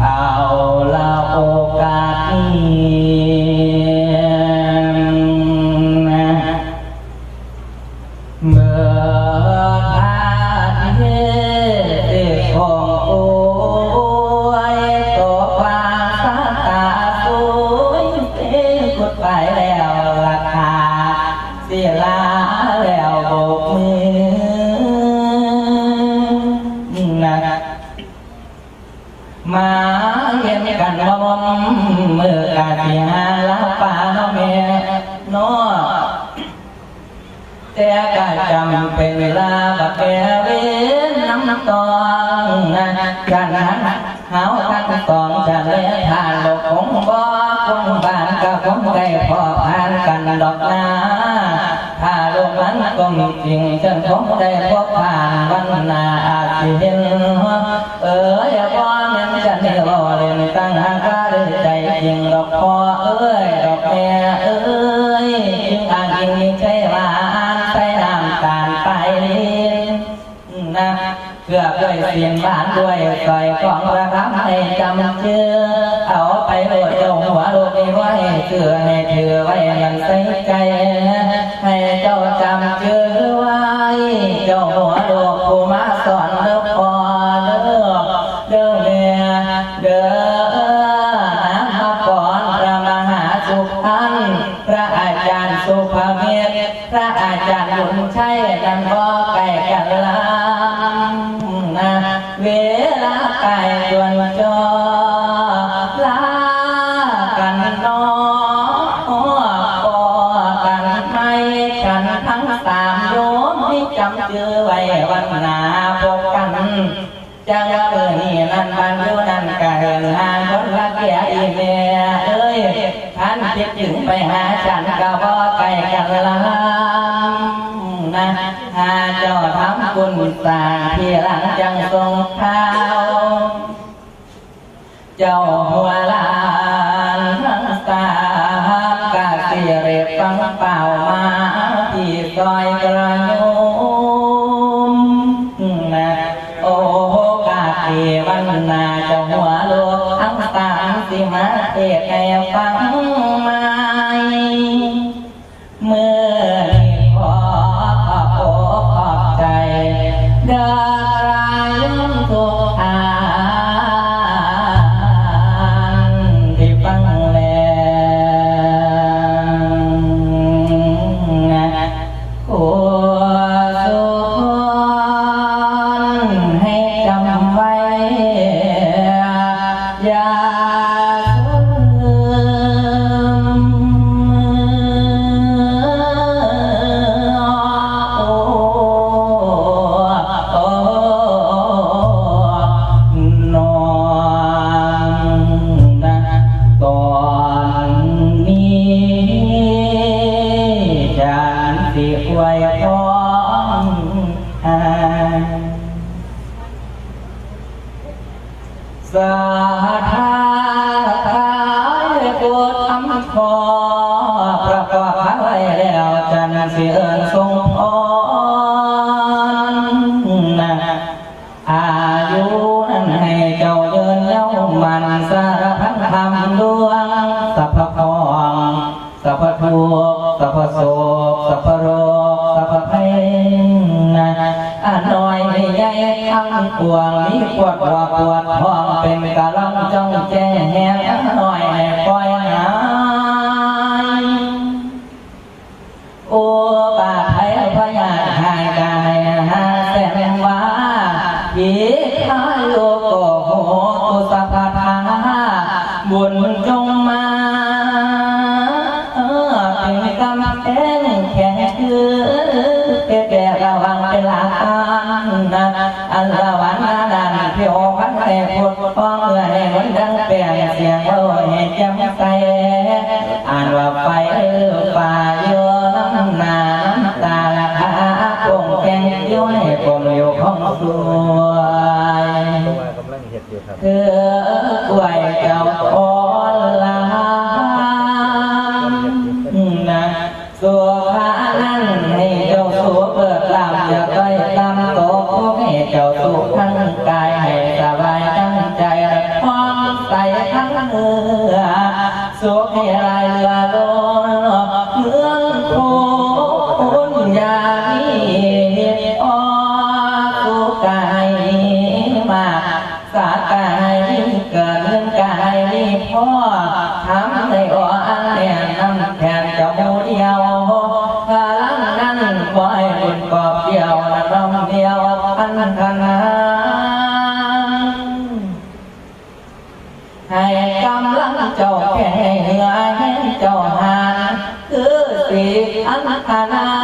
เอาละโอกา แต่ก็จำเป็นเวลาบักแกเว้นน้ำน้ำตองนะกันนั้นหาวทั้งสองจะเลี้ยทานโลกคงบ่คงบ้านก็คงได้พอผ่านกันดอกนาถ้าลกนั้นก็มีจริงฉันคงได้พบผ่านวันนาอาจสิเห็นเอออย่าพอมันจะนี่รอเล่นตั้งหากาได้ใจจริงดอกพ่อเอ้ยดอกแม่เอ้ยจึงอ่านจริง เสียงบ้านด้วยใส่ของระคับให้จำเชื่อ เอาไปโหลดเจ้าหัวโลกนี้ไว้เชื่อให้ถือไว้มันใส่ใจ ให้เจ้าจำชื่อไว้ เจ้าหัวโลกผู้มาสอนเด้อพอเด้อเด้อเมียเด้อน้ำมาก่อนพระมหาสุขันพระอาจารย์สุภเมธพระอาจารย์บุญชัยนันบ่ไก่กันลำ จำชื่อไว้วันหนาพบกันจังเมื่อนี่นั่นบ้านอยู่นั่นกะเหินห่างคนละเกียอีเมียเอ้ยท่านคิดถึงไปหาฉันก็บ่ไกลกันละนะหาเจ้าทำบุญสาที่หลังจังทรงเท้าเจ้าหัวลานทั้งสามกาเสียเรบฟังเป่ามาที่ซอยกระ สีวันนาเจ้าหัวโลอังตาสิมาเทศให้ฟังมา โศกสัพพโรคสัพพภัยนะอาน้อยไม่ใหญ่ ทั้งปวงนี้ปวดหัวปวดท้องเป็นกะลังจ้องแจ้งแหงหน่อยให้ปล่อยหายโอ้ปาไทยพยาทายกายหาแสนว่าอีกทายโล ดังเปลี่ยเสียงโลให้จำใจอ่านว่าไปเออป่าโยน้ำนาน้ำตาละอาคงแกงย้อยคงอยู่ของสวยตัวกลังเห็ดอยู่ครับคือกล้วยเจ้าพอล สุขให้ลายเรือโลเมืองโคนยานีออสุกายมาสากายเกิดเรื่องกายนี่พ่อทำในอ่อนแน่นำแทนเจ้ามูเดียวพลังนั้นบ่อยบุญกอบเดียวและน้องเดียวพันธน ให้เจ้าหาคือสิอันตนา